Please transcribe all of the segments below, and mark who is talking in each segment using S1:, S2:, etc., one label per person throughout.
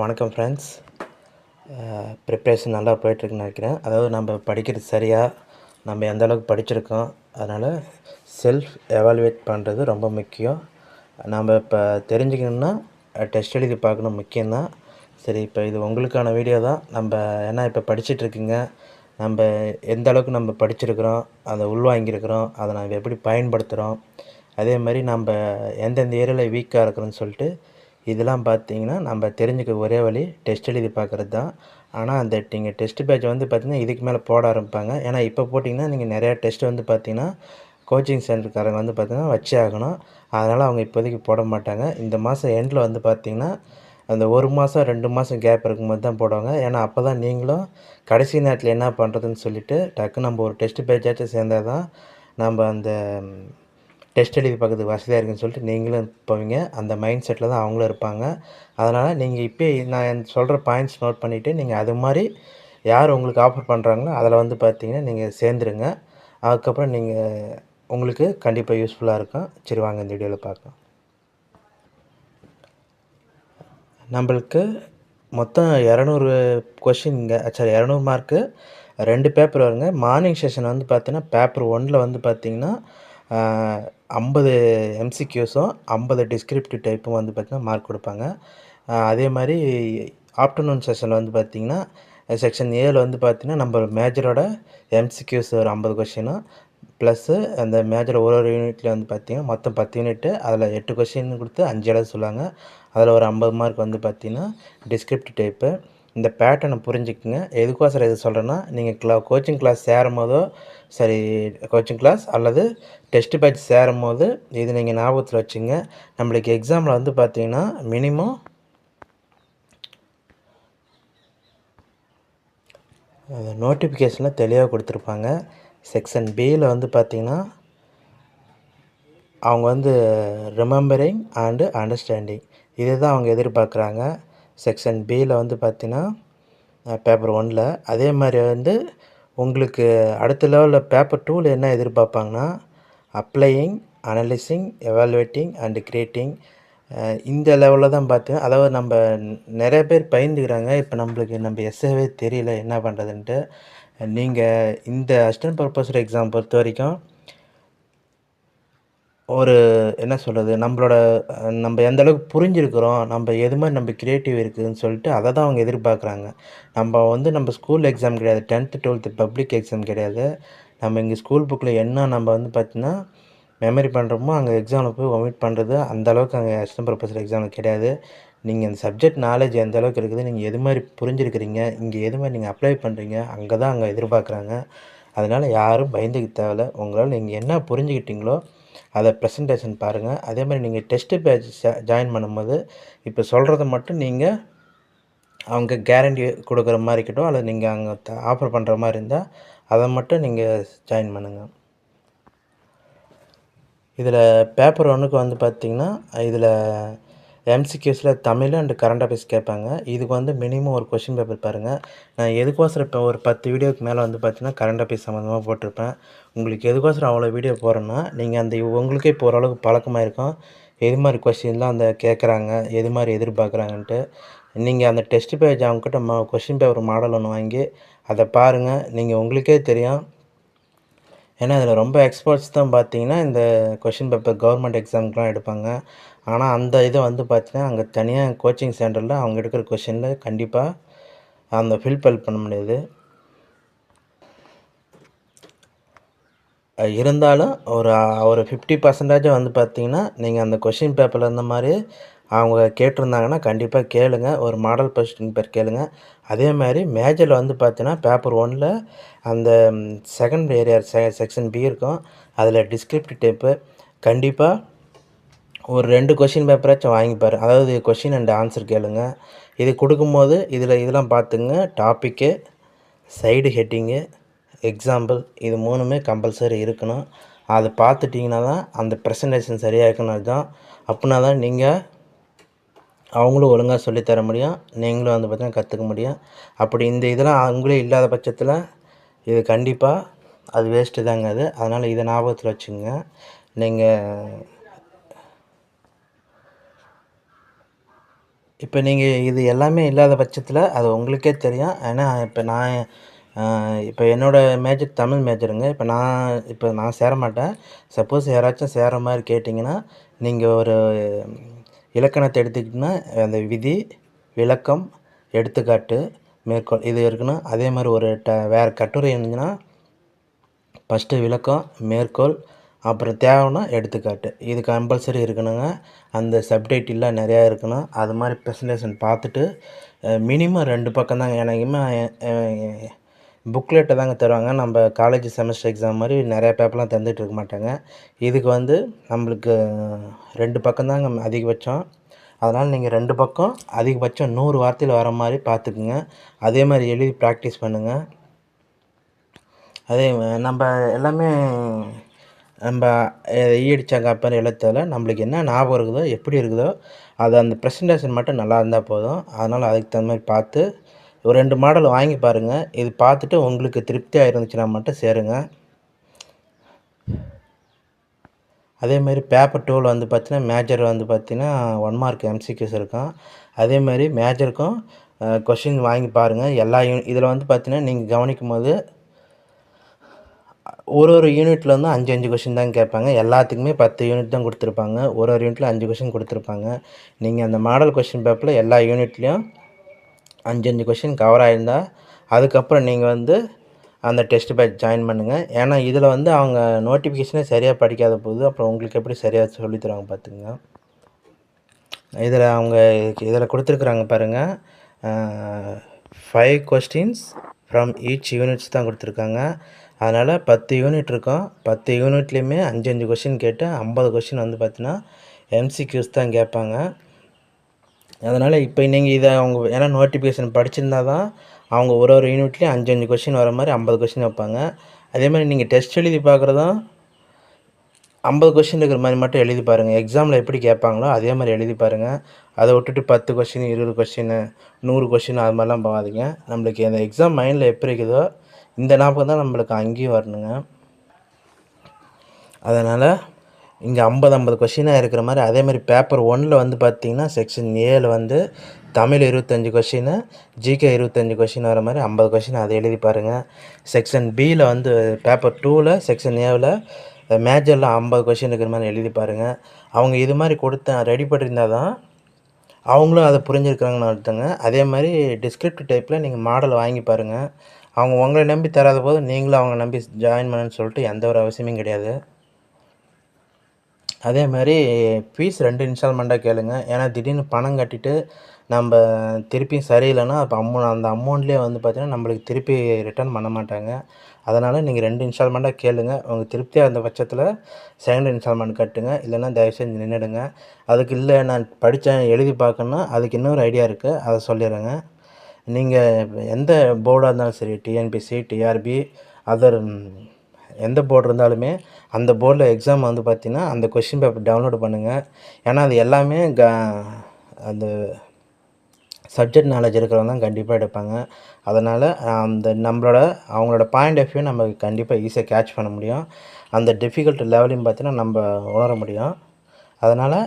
S1: வணக்கம் friends preparation நல்லா போயிட்டுருக்குன்னு நினைக்கிறேன். அதாவது நம்ம படிக்கிறது சரியாக நம்ம எந்த அளவுக்கு படிச்சிருக்கோம் அதனால் செல்ஃப் எவாலுவேட் பண்ணுறது ரொம்ப முக்கியம். நம்ம இப்போ தெரிஞ்சுக்கணுன்னா டெஸ்ட் எழுதி பார்க்கணும் முக்கியம்தான். சரி இப்போ இது உங்களுக்கான வீடியோ தான். நம்ம ஏன்னா இப்போ படிச்சிட்ருக்கீங்க நம்ம எந்த அளவுக்கு நம்ம படிச்சிருக்கிறோம் அதை உள்வாங்கியிருக்கிறோம் அதை நம்ம எப்படி பயன்படுத்துகிறோம் அதே மாதிரி நம்ம எந்தெந்த ஏரியாவில் வீக்காக இருக்கிறோன்னு சொல்லிட்டு இதெல்லாம் பார்த்தீங்கன்னா நம்ம தெரிஞ்சுக்க ஒரே வழி டெஸ்ட் எழுதி பார்க்குறது தான். ஆனால் அந்த நீங்கள் டெஸ்ட் பேட்ச் வந்து பார்த்திங்கன்னா இதுக்கு மேலே போட ஆரம்பிப்பாங்க. ஏன்னா இப்போ போட்டிங்கன்னா நீங்கள் நிறையா டெஸ்ட் வந்து பார்த்தீங்கன்னா கோச்சிங் சென்டர்காரங்க வந்து பார்த்திங்கன்னா வச்சே ஆகணும். அதனால் அவங்க இப்போதைக்கு போட மாட்டாங்க. இந்த மாதம் எண்டில் வந்து பார்த்திங்கன்னா அந்த ஒரு மாதம் ரெண்டு மாதம் கேப் இருக்கும்போது தான் போடுவாங்க. ஏன்னா அப்போ தான் நீங்களும் கடைசி நேரத்தில் என்ன பண்ணுறதுன்னு சொல்லிவிட்டு டக்கு நம்ம ஒரு டெஸ்ட் பேட்சாச்சும் சேர்ந்தால் தான் நம்ம அந்த டெஸ்ட் எழுதி பார்க்கறதுக்கு வசதியாக இருக்குன்னு சொல்லிட்டு நீங்களும் போவீங்க. அந்த மைண்ட் செட்டில் தான் அவங்களும் இருப்பாங்க. அதனால் நீங்கள் இப்போ நான் சொல்கிற பாயிண்ட்ஸ் நோட் பண்ணிவிட்டு நீங்கள் அது மாதிரி யார் உங்களுக்கு ஆஃபர் பண்ணுறாங்களோ அதில் வந்து பார்த்தீங்கன்னா நீங்கள் சேர்ந்துருங்க. அதுக்கப்புறம் நீங்கள் உங்களுக்கு கண்டிப்பாக யூஸ்ஃபுல்லாக இருக்கும். சரி வாங்க இந்த வீடியோவில் பார்க்கலாம். நம்மளுக்கு மொத்தம் இரநூறு கொஷின்ங்க சாரி இரநூறு மார்க்கு ரெண்டு பேப்பர் வருங்க. மார்னிங் செஷன் வந்து பார்த்தீங்கன்னா பேப்பர் ஒன்றில் வந்து பார்த்தீங்கன்னா ஐம்பது எம்சிக்யூஸும் ஐம்பது டிஸ்கிரிப்டிவ் டைப்பும் வந்து பார்த்திங்கன்னா மார்க் கொடுப்பாங்க. அதே மாதிரி ஆஃப்டர்நூன் செஷனில் வந்து பார்த்திங்கன்னா செக்ஷன் ஏழு வந்து பார்த்திங்கன்னா நம்ம மேஜரோட எம்சிக்யூஸ் ஒரு ஐம்பது கொஷினும் ப்ளஸ்ஸு அந்த மேஜர் ஒரு ஒரு யூனிட்லேயும் வந்து பார்த்திங்கன்னா மொத்தம் பத்து யூனிட்டு அதில் எட்டு கொஷின் கொடுத்து அஞ்சு இடம் சொல்லுவாங்க. அதில் ஒரு ஐம்பது மார்க் வந்து பார்த்திங்கன்னா டிஸ்கிரிப்டிவ் டைப்பு இந்த பேட்டர்னை புரிஞ்சுக்குங்க. எதுக்கோசரம் இது சொல்கிறேன்னா நீங்கள் க்ளா கோச்சிங் கிளாஸ் சேரும் போதோ சரி கோச்சிங் கிளாஸ் அல்லது டெஸ்ட் பேட்ச் சேரும் போது இது நீங்கள் ஞாபகத்தில் வச்சுங்க. நம்மளுக்கு எக்ஸாமில் வந்து பார்த்தீங்கன்னா மினிமம் நோட்டிஃபிகேஷனில் தெளிவாக கொடுத்துருப்பாங்க. செக்ஷன் பியில் வந்து பார்த்திங்கன்னா அவங்க வந்து ரிமெம்பரிங் அண்டு அண்டர்ஸ்டாண்டிங் இது தான் அவங்க எதிர்பார்க்குறாங்க. செக்ஷன் பியில் வந்து பார்த்திங்கன்னா பேப்பர் ஒனில் அதே மாதிரி வந்து உங்களுக்கு அடுத்த லெவலில் பேப்பர் டூவில் என்ன எதிர்பார்ப்பாங்கன்னா applying analysing evaluating and creating இந்த லெவலில் தான் பார்த்தேன் அதாவது நம்ம நிறைய பேர் பயந்துக்கிறாங்க. இப்போ நம்மளுக்கு நம்ம எஸ்ஏவே தெரியல என்ன பண்ணுறதுன்ட்டு நீங்கள் இந்த அஸ்டன் ப்ரொஃபஸர் எக்ஸாம் பொறுத்த வரைக்கும் ஒரு என்ன சொல்கிறது நம்மளோட நம்ம எந்த அளவுக்கு புரிஞ்சிருக்கிறோம் நம்ம எது மாதிரி நம்ம க்ரியேட்டிவ் இருக்குதுன்னு சொல்லிட்டு அதை தான் அவங்க எதிர்பார்க்குறாங்க. நம்ம வந்து நம்ம ஸ்கூல் எக்ஸாம் கிடையாது டென்த்து டுவெல்த்து பப்ளிக் எக்ஸாம் கிடையாது. நம்ம இங்கே ஸ்கூல் புக்கில் என்ன நம்ம வந்து பார்த்திங்கன்னா மெமரி பண்ணுறோமோ அங்கே எக்ஸாமில் போய் ஒமிட் பண்ணுறது அந்த அளவுக்கு அங்கே அசிஸ்டன்ட் ப்ரொஃபஸர் எக்ஸாமில் கிடையாது. நீங்கள் அந்த சப்ஜெக்ட் நாலேஜ் எந்த அளவுக்கு இருக்குது நீங்கள் எது மாதிரி புரிஞ்சிருக்கிறீங்க இங்கே எது மாதிரி நீங்கள் அப்ளை பண்ணுறீங்க அங்கே தான் அங்கே எதிர்பார்க்குறாங்க. அதனால் யாரும் பயந்துக்க தேவையில்ல. உங்களால் நீங்கள் என்ன புரிஞ்சுக்கிட்டீங்களோ அதை ப்ரெசன்டேஷன் பாருங்கள் அதே மாதிரி நீங்கள் டெஸ்ட்டு பேட்ச் ஜாயின் பண்ணும்போது இப்போ சொல்கிறத மட்டும் நீங்கள் அவங்க கேரண்டி கொடுக்குற மாதிரி இருக்கட்டும் அல்லது நீங்கள் அங்கே ஆஃபர் பண்ணுற மாதிரி இருந்தால் அதை மட்டும் நீங்கள் ஜாயின் பண்ணுங்கள் இதில் பேப்பர் ஒன்றுக்கு வந்து பார்த்திங்கன்னா இதில் எம்சிக்யூஸில் தமிழ் அண்டு கரண்ட் அஃபேர்ஸ் கேட்பாங்க. இதுக்கு வந்து மினிமம் ஒரு கொஷின் பேப்பர் பாருங்கள் நான் எதுக்கோசரம் இப்போ ஒரு பத்து வீடியோக்கு மேலே வந்து பார்த்தீங்கன்னா கரண்ட் அஃபேர்ஸ் சம்மந்தமாக போட்டிருப்பேன். உங்களுக்கு எதுக்கோசரம் அவ்வளோ வீடியோ போகிறேன்னா நீங்கள் அந்த உங்களுக்கே இப்போ ஓரளவுக்கு பழக்கமாக இருக்கும். எது மாதிரி கொஷின்லாம் அந்த கேட்குறாங்க எது மாதிரி எதிர்பார்க்குறாங்கன்ட்டு. நீங்கள் அந்த டெஸ்ட் பேஜ் அவங்கக்கிட்ட மா கொஷின் பேப்பர் மாடல் ஒன்று வாங்கி அதை பாருங்கள் நீங்கள் உங்களுக்கே தெரியும். ஏன்னா இதில் ரொம்ப எக்ஸ்பர்ட்ஸ் தான் பார்த்தீங்கன்னா இந்த கொஷின் பேப்பர் கவர்மெண்ட் எக்ஸாமுக்குலாம் எடுப்பாங்க. ஆனால் அந்த இதை வந்து பார்த்தீங்கன்னா அங்கே தனியாக கோச்சிங் சென்டரில் அவங்க எடுக்கிற கொஷினில் கண்டிப்பாக அந்த ஃபில் பல் பண்ண முடியாது. இருந்தாலும் ஒரு ஒரு ஃபிஃப்டி பர்சன்டேஜ் வந்து பார்த்தீங்கன்னா நீங்கள் அந்த கொஷின் பேப்பரில் இருந்த மாதிரி அவங்க கேட்டிருந்தாங்கன்னா கண்டிப்பாக கேளுங்க. ஒரு மாடல் கொஸ்டின் பேர் கேளுங்க. அதே மாதிரி மேஜரில் வந்து பார்த்தீங்கன்னா பேப்பர் ஒனில் அந்த செகண்ட் ஏரியா செ செக்ஷன் பி இருக்கும். அதில் டிஸ்கிரிப்டிவ் டைப்பு கண்டிப்பாக ஒரு ரெண்டு கொஷின் பேப்பராச்சும் வாங்கிப்பார். அதாவது கொஷின் அண்ட் ஆன்சர் கேளுங்க. இது கொடுக்கும்போது இதில் இதெல்லாம் பார்த்துங்க டாப்பிக்கு சைடு ஹெட்டிங்கு எக்ஸாம்பிள் இது மூணுமே கம்பல்சரி இருக்கணும். அதை பார்த்துட்டிங்கன்னா தான் அந்த ப்ரெசன்டேஷன் சரியாக இருக்கணும் அதுதான் அப்படின்னா தான் நீங்கள் அவங்களும் ஒழுங்காக சொல்லித்தர முடியும். நீங்களும் வந்து பார்த்திங்கன்னா கற்றுக்க முடியும். அப்படி இந்த இதெல்லாம் அவங்களே இல்லாத பட்சத்தில் இது கண்டிப்பாக அது வேஸ்ட்டு தாங்க அது. அதனால் இதை ஞாபகத்தில் வச்சுங்க நீங்கள் இப்போ நீங்கள் இது எல்லாமே இல்லாத பட்சத்தில் அது உங்களுக்கே தெரியும். ஏன்னா இப்போ நான் இப்போ என்னோடய மேஜர் தமிழ் மேஜருங்க இப்போ நான் இப்போ நான் சேர மாட்டேன். சப்போஸ் யாராச்சும் சேர மாதிரி கேட்டிங்கன்னா நீங்கள் ஒரு இலக்கணத்தை எடுத்துக்கிட்டிங்கன்னா அந்த விதி விளக்கம் எடுத்துக்காட்டு மேற்கோள் இது இருக்கணும் அதே மாதிரி ஒரு ட வேறு கட்டுரை இருந்துச்சுன்னா ஃபஸ்ட்டு விளக்கம் மேற்கோள் அப்புறம் தேவைன்னா எடுத்துக்காட்டு. இது கம்பல்சரி இருக்கணுங்க. அந்த சப்டைட்டில்லாம் நிறையா இருக்கணும். அது மாதிரி ப்ரெசன்டேஷன் பார்த்துட்டு மினிமம் ரெண்டு பக்கம் தாங்க எனக்குமே புக்லெட்டை தாங்க தருவாங்க. நம்ம காலேஜ் செமஸ்டர் எக்ஸாம் மாதிரி நிறையா பேப்பர்லாம் தந்துட்டு இருக்க மாட்டாங்க. இதுக்கு வந்து நம்மளுக்கு ரெண்டு பக்கம் தாங்க அதிகபட்சம். அதனால் நீங்கள் ரெண்டு பக்கம் அதிகபட்சம் நூறு வார்த்தையில் வர மாதிரி பார்த்துக்குங்க. அதே மாதிரி எழுதி ப்ராக்டிஸ் பண்ணுங்கள் அதே நம்ம எல்லாமே நம்ம ஈடிச்சாங்க அப்புறம் எழுத்தால நம்மளுக்கு என்ன ஞாபகம் இருக்குதோ எப்படி இருக்குதோ அது அந்த ப்ரெசன்டேஷன் மட்டும் நல்லா இருந்தால் போதும். அதனால் அதுக்கு தகுந்த மாதிரி பார்த்து ஒரு ரெண்டு மாடல் வாங்கி பாருங்கள் இது பார்த்துட்டு உங்களுக்கு திருப்தியாக இருந்துச்சுன்னா மட்டும் சேருங்க. அதேமாரி பேப்பர் டூவில் வந்து பார்த்தீங்கன்னா மேஜர் வந்து பார்த்தீங்கன்னா ஒன் மார்க் எம்சிக்யூஸ் இருக்கும் அதேமாதிரி மேஜருக்கும் கொஷின் வாங்கி பாருங்கள் எல்லா யூ இதில் வந்து பார்த்தீங்கன்னா நீங்கள் கவனிக்கும் போது ஒரு ஒரு யூனிட்டில் வந்து அஞ்சு அஞ்சு கொஷின் தான் கேட்பாங்க. எல்லாத்துக்குமே பத்து யூனிட் தான் கொடுத்துருப்பாங்க. ஒரு ஒரு யூனிட்டில் அஞ்சு கொஷின் கொடுத்துருப்பாங்க. நீங்கள் அந்த மாடல் கொஷின் பேப்பரில் எல்லா யூனிட்லேயும் அஞ்சு அஞ்சு கொஷின் கவர் ஆகிருந்தால் அதுக்கப்புறம் நீங்கள் வந்து அந்த டெஸ்ட் பேட்ச் ஜாயின் பண்ணுங்கள் ஏன்னா இதில் வந்து அவங்க நோட்டிஃபிகேஷனே சரியாக படிக்காத போது அப்புறம் உங்களுக்கு எப்படி சரியாக சொல்லித்தருவாங்க பார்த்துங்க இதில் அவங்க இதில் கொடுத்துருக்குறாங்க பாருங்கள் five questions from each units தான் கொடுத்துருக்காங்க. அதனால் பத்து யூனிட் இருக்கும். பத்து யூனிட்லேயுமே அஞ்சு அஞ்சு கொஷின் கேட்டு ஐம்பது கொஷின் வந்து பார்த்தீங்கன்னா எம்சிக்யூஸ் தான் கேட்பாங்க. அதனால் இப்போ நீங்கள் இதை அவங்க ஏன்னா நோட்டிஃபிகேஷன் படிச்சிருந்தா தான் அவங்க ஒரு ஒரு யூனிட்லேயும் அஞ்சு அஞ்சு கொஷின் வர மாதிரி ஐம்பது கொஷின் வைப்பாங்க. அதே மாதிரி நீங்கள் டெஸ்ட் எழுதி பார்க்குறதும் ஐம்பது கொஷின் இருக்கிற மாதிரி மட்டும் எழுதி பாருங்கள் எக்ஸாமில் எப்படி கேட்பாங்களோ அதே மாதிரி எழுதி பாருங்கள் அதை விட்டுட்டு பத்து கொஷின் இருபது கொஷின் நூறு கொஷின் அது மாதிரிலாம் போகாதீங்க. நம்மளுக்கு அந்த எக்ஸாம் மைண்டில் எப்படி இருக்குதோ இந்த ஞாபகம் தான் நம்மளுக்கு அங்கேயும் வரணுங்க. அதனால் இங்கே ஐம்பது ஐம்பது கொஷினாக இருக்கிற மாதிரி அதே மாதிரி பேப்பர் ஒன்னில் வந்து பார்த்திங்கன்னா செக்ஷன் ஏழு வந்து தமிழ் இருபத்தஞ்சி கொஷினு ஜிகே இருபத்தஞ்சி கொஷின் வர மாதிரி ஐம்பது கொஷின் அதை எழுதி பாருங்கள் செக்ஷன் பியில் வந்து பேப்பர் டூவில் செக்ஷன் ஏவில் மேஜரில் ஐம்பது கொஷின் இருக்கிற மாதிரி எழுதி பாருங்கள் அவங்க இது மாதிரி கொடுத்த ரெடி பண்ணியிருந்தால் தான் அவங்களும் அதை புரிஞ்சுருக்காங்கன்னு அர்த்தங்க. அதே மாதிரி டிஸ்கிரிப்டி டைப்பில் நீங்கள் மாடல் வாங்கி பாருங்கள் அவங்க உங்களை நம்பி தராத போது நீங்களும் அவங்க நம்பி ஜாயின் பண்ணுன்னு சொல்லிட்டு எந்த ஒரு அவசியமும் கிடையாது. அதே மாதிரி ஃபீஸ் ரெண்டு இன்ஸ்டால்மெண்ட்டாக கேளுங்க. ஏன்னா திடீர்னு பணம் கட்டிட்டு நம்ம திருப்பியும் சரியில்லைன்னா அப்போ அமௌ அந்த அமௌண்ட்லேயே வந்து பார்த்திங்கன்னா நம்மளுக்கு திருப்பி ரிட்டர்ன் பண்ண மாட்டாங்க. அதனால் நீங்கள் ரெண்டு இன்ஸ்டால்மெண்ட்டாக கேளுங்க. உங்கள் திருப்தியாக இருந்த பட்சத்தில் செகண்ட் இன்ஸ்டால்மெண்ட் கட்டுங்க. இல்லைன்னா தயவுசெஞ்சு நின்றுடுங்க அதுக்கு இல்லை நான் படித்தேன் எழுதி பார்க்கணுன்னா அதுக்கு இன்னொரு ஐடியா இருக்குது அதை சொல்லிடுறேங்க. நீங்கள் எந்த போர்டாக இருந்தாலும் சரி டிஎன்பிசி டிஆர்பி அதர் எந்த போர்டு இருந்தாலுமே அந்த போர்டில் எக்ஸாம் வந்து பார்த்திங்கன்னா அந்த கொஷின் பேப்பர் டவுன்லோடு பண்ணுங்கள் ஏன்னா அது எல்லாமே க அந்த சப்ஜெக்ட் நாலேஜ் இருக்கிறவங்க தான் கண்டிப்பாக எடுப்பாங்க. அதனால் அந்த நம்மளோட அவங்களோட பாயிண்ட் ஆஃப் வியூ நம்ம கண்டிப்பாக ஈஸியாக கேட்ச் பண்ண முடியும். அந்த டிஃபிகல்ட் லெவலையும் பார்த்தீங்கன்னா நம்ம உணர முடியும். அதனால்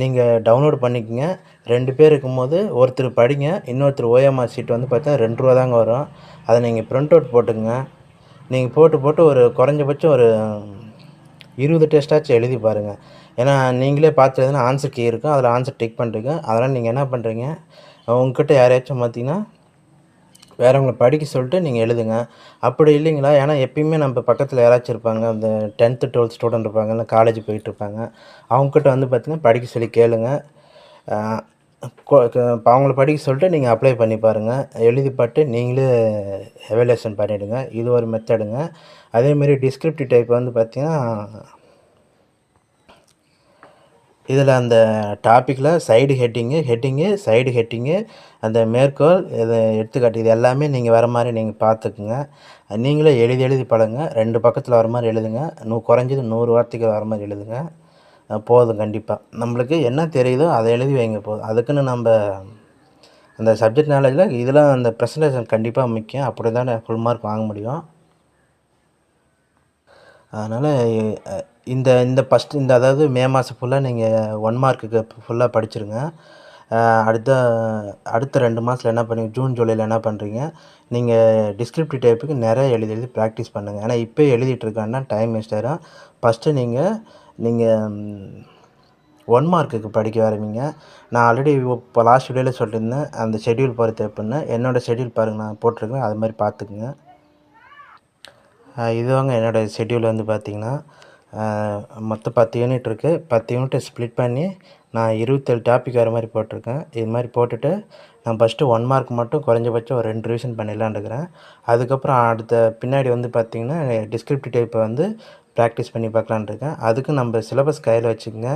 S1: நீங்கள் டவுன்லோட் பண்ணிக்கோங்க. ரெண்டு பேர் இருக்கும்போது ஒருத்தர் படிங்க இன்னொருத்தர் ஓஎம்ஆர் சீட் வந்து பார்த்தா ரெண்டு ரூபா தாங்க வரும். அதை நீங்கள் ப்ரிண்ட் அவுட் போட்டுக்கோங்க. நீங்கள் போட்டு போட்டு ஒரு குறைஞ்சபட்சம் ஒரு இருபது டெஸ்ட்டாச்சும் எழுதி பாருங்கள் ஏன்னா நீங்களே பார்த்து ஆன்சர் கீ இருக்கும். அதில் ஆன்சர் டிக் பண்ணுறீங்க அதனால் நீங்கள் என்ன பண்ணுறீங்க உங்ககிட்ட யாரையாச்சும் பார்த்தீங்கன்னா வேறவங்களை படிக்க சொல்லிட்டு நீங்கள் எழுதுங்க. அப்படி இல்லைங்களா? ஏன்னா எப்பயுமே நம்ம பக்கத்தில் யாராச்சும் இருப்பாங்க. அந்த டென்த்து டுவெல்த் ஸ்டூடெண்ட் இருப்பாங்க. இல்லை காலேஜ் போயிட்டு இருப்பாங்க. அவங்கக்கிட்ட வந்து பார்த்திங்கன்னா படிக்க சொல்லி கேளுங்க. அவங்கள படிக்க சொல்லிட்டு நீங்கள் அப்ளை பண்ணி பாருங்கள் எழுதி பார்த்து நீங்களே எவலேஷன் பண்ணிவிடுங்க இது ஒரு மெத்தடுங்க அதேமாரி டிஸ்கிரிப்டிவ் டைப் வந்து பார்த்திங்கன்னா இதில் அந்த டாப்பிக்கில் side heading heading side heading அந்த மேற்கோள் இதை எடுத்துக்காட்டு இது எல்லாமே நீங்கள் வர மாதிரி நீங்கள் பார்த்துக்குங்க நீங்களே எழுதி எழுதி பழங்க ரெண்டு பக்கத்தில் வர மாதிரி எழுதுங்க. நூ குறைஞ்சது நூறு வார்த்தைக்கு வர மாதிரி எழுதுங்க. போதும் கண்டிப்பாக நம்மளுக்கு என்ன தெரியுதோ அதை எழுதி வைங்க போதும் அதுக்குன்னு நம்ம அந்த சப்ஜெக்ட் நாலேஜில் இதெல்லாம் அந்த ப்ரெசன்டேஷன் கண்டிப்பாக முக்கியம். அப்படி தான் ஃபுல் மார்க் வாங்க முடியும். அதனால் இந்த இந்த ஃபஸ்ட் இந்த அதாவது மே மாதம் ஃபுல்லாக நீங்கள் ஒன் மார்க்குக்கு ஃபுல்லாக படிச்சிருங்க. அடுத்த அடுத்த ரெண்டு மாதத்தில் என்ன பண்ணுங்க? ஜூன் ஜூலையில் என்ன பண்ணுறீங்க நீங்கள் டிஸ்கிரிப்டிவ் டைப்புக்கு நிறைய எழுதி எழுதி ப்ராக்டிஸ் பண்ணுங்கள் ஏன்னா இப்போ எழுதிட்டு இருக்காங்கன்னா டைம் வேஸ்ட் ஆகிடும் ஃபஸ்ட்டு நீங்கள் நீங்கள் ஒன் மார்க்குக்கு படிக்க ஆரம்பிங்க. நான் ஆல்ரெடி இப்போ லாஸ்ட் வீடியோவில் சொல்லியிருந்தேன் அந்த ஷெட்யூல் பார்த்து எப்படின்னு என்னோடய ஷெட்யூல் பாருங்கள் நான் போட்டிருக்கேன் அது மாதிரி பார்த்துக்குங்க. இதுவாங்க என்னோடய ஷெட்யூல் வந்து பார்த்திங்கன்னா மொத்தம் பத்து யூனிட் இருக்குது பத்து யூனிட்டை ஸ்ப்ளிட் பண்ணி நான் இருபத்தேழு டாபிக் வர மாதிரி போட்டிருக்கேன். இது மாதிரி போட்டுட்டு நான் ஃபஸ்ட்டு ஒன் மார்க் மட்டும் குறைஞ்சபட்சம் ஒரு ரெண்டு ரிவிஷன் பண்ணிடலான்னு இருக்கிறேன். அதுக்கப்புறம் அடுத்த பின்னாடி வந்து பார்த்திங்கன்னா டிஸ்கிரிப்டிவ் டைப்பை வந்து ப்ராக்டிஸ் பண்ணி பார்க்கலான்னு இருக்கேன். அதுக்கு நம்ம சிலபஸ் கையில் வச்சுக்கோங்க.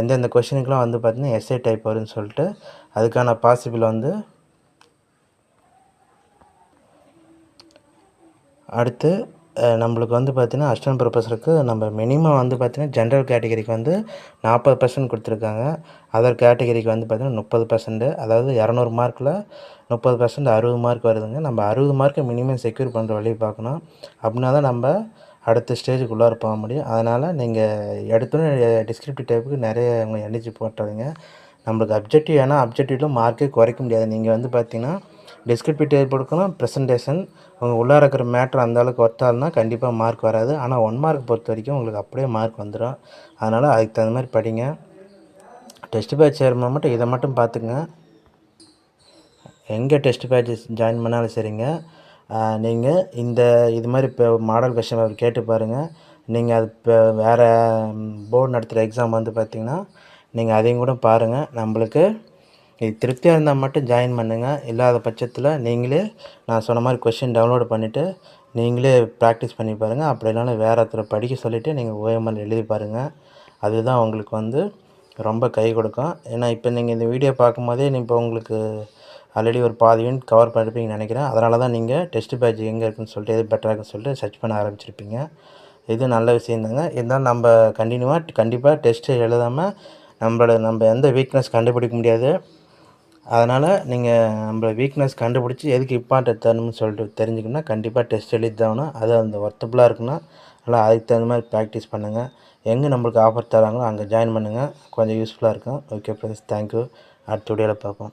S1: எந்தெந்த கொஷினுக்குலாம் வந்து பார்த்திங்கன்னா எஸ்ஏ டைப் வரும்னு சொல்லிட்டு அதுக்கான பாசிபிள் வந்து அடுத்து நம்மளுக்கு வந்து பார்த்திங்கன்னா அஸ்டன் ப்ரொஃபஸருக்கு நம்ம மினிமம் வந்து பார்த்திங்கன்னா ஜென்ரல் கேட்டகரிக்கு வந்து நாற்பது பர்சன்ட் கொடுத்துருக்காங்க. அதர் கேட்டகரிக்கு வந்து பார்த்திங்கன்னா முப்பது பர்சன்ட்டு அதாவது இரநூறு மார்க்கில் முப்பது பர்சன்ட் அறுபது மார்க் வருதுங்க. நம்ம அறுபது மார்க்கை மினிமம் செக்யூர் பண்ணுற வழி பார்க்கணும். அப்படின்னா தான் நம்ம அடுத்த ஸ்டேஜுக்குள்ளார போக முடியும். அதனால் நீங்கள் எடுத்தோன்னே டிஸ்கிரிப்டிவ் டைப்புக்கு நிறைய உங்கள் எனர்ஜி போட்டுறதுங்க. நம்மளுக்கு அப்ஜெக்டிவ் ஏன்னா அப்ஜெக்டிவில் மார்க்கே குறைக்க முடியாது. நீங்கள் வந்து பார்த்தீங்கன்னா டிஸ்கிரிப்டிவ் டைப் கொடுக்கணும் ப்ரெசன்டேஷன் உங்கள் உள்ளார இருக்கிற மேட்ரு அந்த அளவுக்கு கண்டிப்பாக மார்க் வராது. ஆனால் ஒன் மார்க் பொறுத்த வரைக்கும் உங்களுக்கு அப்படியே மார்க் வந்துடும் அதனால் அதுக்கு தகுந்த மாதிரி படிங்க. டெஸ்ட் பேட்ச் சேரும்போது மட்டும் இதை மட்டும் பார்த்துக்குங்க. எங்கே டெஸ்ட் பேட்ச் ஜாயின் பண்ணாலும் சரிங்க. நீங்கள் இந்த இது மாதிரி இப்போ மாடல் கொஸ்டின் பேப்பர் கேட்டு பாருங்கள் நீங்கள் அது இப்போ வேறு போர்டு நடத்துகிற எக்ஸாம் வந்து பார்த்தீங்கன்னா நீங்கள் அதையும் கூட பாருங்கள் நம்மளுக்கு இது திருப்தியாக இருந்தால் மட்டும் ஜாயின் பண்ணுங்கள் இல்லாத பட்சத்தில் நீங்களே நான் சொன்ன மாதிரி கொஷின் டவுன்லோட் பண்ணிவிட்டு நீங்களே ப்ராக்டிஸ் பண்ணி பாருங்கள் அப்படி இல்லைன்னா வேறு ஒருத்தரை படிக்க சொல்லிவிட்டு நீங்கள் ஓஎம்எல் எழுதி பாருங்கள் அதுதான் உங்களுக்கு வந்து ரொம்ப கை கொடுக்கும். ஏன்னா இப்போ நீங்கள் இந்த வீடியோ பார்க்கும்போதே நீ இப்போ உங்களுக்கு ஆல்ரெடி ஒரு பாதி யூனிட் கவர் பண்ணிருப்பீங்கன்னு நினைக்கிறேன். அதனால தான் நீங்கள் டெஸ்ட் பேட்ச் எங்கே இருக்குன்னு சொல்லிட்டு எது பெட்டராக இருக்குன்னு சொல்லிட்டு சர்ச் பண்ண ஆரம்பிச்சிருப்பீங்க. இது நல்ல விஷயந்தாங்க இருந்தாலும் நம்ம கண்டினியூவாக கண்டிப்பாக டெஸ்ட்டு எழுதாமல் நம்மளோட நம்ம எந்த வீக்னஸ் கண்டுபிடிக்க முடியாது. அதனால் நீங்கள் நம்மளை வீக்னஸ் கண்டுபிடிச்சி எதுக்கு இம்பார்ட்டன்ட் தரணும்னு சொல்லிட்டு தெரிஞ்சுக்கணும்னா கண்டிப்பாக டெஸ்ட் எழுதி தரணும் அது அந்த ஒர்த்தபுளாக இருக்குன்னா நல்லா அதுக்கு தகுந்த மாதிரி ப்ராக்டிஸ் பண்ணுங்கள் எங்கே நம்மளுக்கு ஆஃபர் தராங்களோ அங்கே ஜாயின் பண்ணுங்கள் கொஞ்சம் யூஸ்ஃபுல்லாக இருக்கும். ஓகே ஃப்ரெண்ட்ஸ் தேங்க்யூ அடுத்த வீடியோவில் பார்ப்போம்.